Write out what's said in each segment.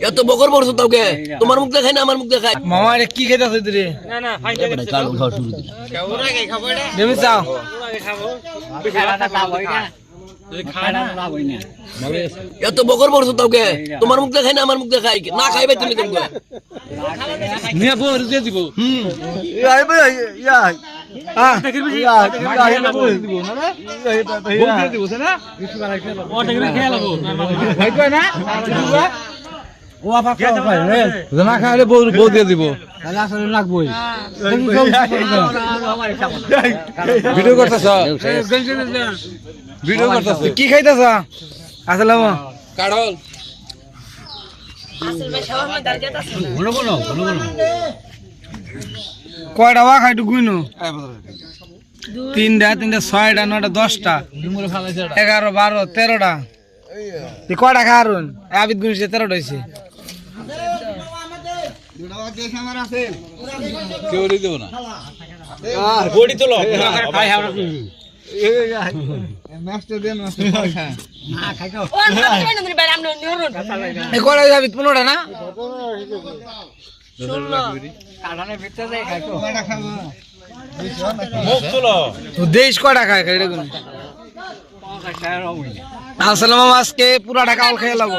এত বকর বলছো তোকে তোমার মুখ দেখাই না আমার মুখ দেখাই? মামা এটা কি খেতে আছে তুই কালো খাওয়া শুরু দিল দেমি চাও। এত বকর বলছো তোকে তোমার মুখ দেখাই না আমার মুখ দেখাই? না খাইবে তুমি তোমাকে নিয়ে বউ দিয়ে দিব। হুম। হ্যাঁ না খাইলে বউ বউ দিয়ে দিব। ভিডিও করতেছ? ভিডিও করতেছ? কি খাইতেছ? আসলে কাড়ল কয়টা ওয়া খাইটু গুইনো? তিনটা তিনটা ছয়টা নয়টা দশটা। এগারো বারো তেরোটা। তুই কয়টা খারুন আবিদ গুনিছে তেরোটা হয়েছে দেবো না। বডি পনেরোটা না? দেশ কয়টা খায় খাই দেখুন। আসলে মামা আজকে পুরা টাকা খেয়ে লাগবো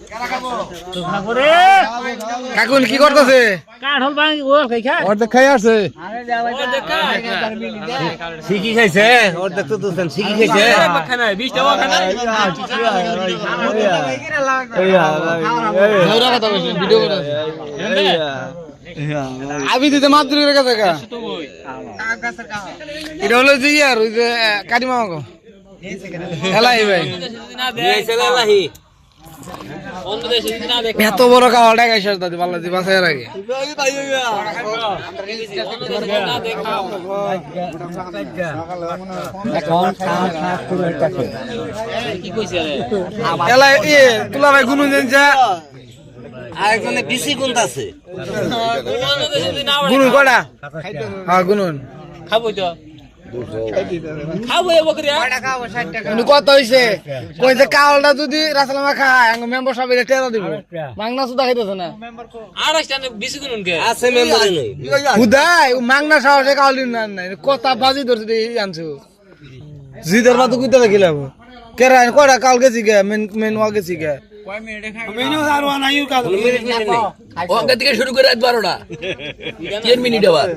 কাকুন কি করতেছে অর্ধেক খাই আছে শিখি খাইছে অর্ধেক তো দুজন শিখি খাইছে খানা 20 টাকা খানা ভিডিও করে আবি দিতে মাত্র রেখে দেখা এটা হলো যে ইয়ার ওই যে কাটিমা গো এলাই ভাই এত বড় খাওয়া টাকা এসে দাদি পাল্লা দি বাসায় আগে। তুলা ভাই গুনুন যা। আরেকজনে বিসি গুণ আছে। গুনুন কয়টা? হ্যাঁ গুনুন। খাব তো। কত হইছে? কইছে কাওলটা যদি রাসলামা খায় মেম্বার সব এটা টেরা দিব। মাংনা সুদা খাইতেছে না। আছে মেম্বার হুদাই মাংনা সাহসে কাউল দিন না নাই কথা বাজি ধরছে আনছো জিদের বাতু কইতে দেখিলাম কেরা কয়টা? কাল গেছি গে মেন মেন ওয়া গেছি গে। ও থেকে শুরু করে রাত বারোটা। তিন মিনিট আবার।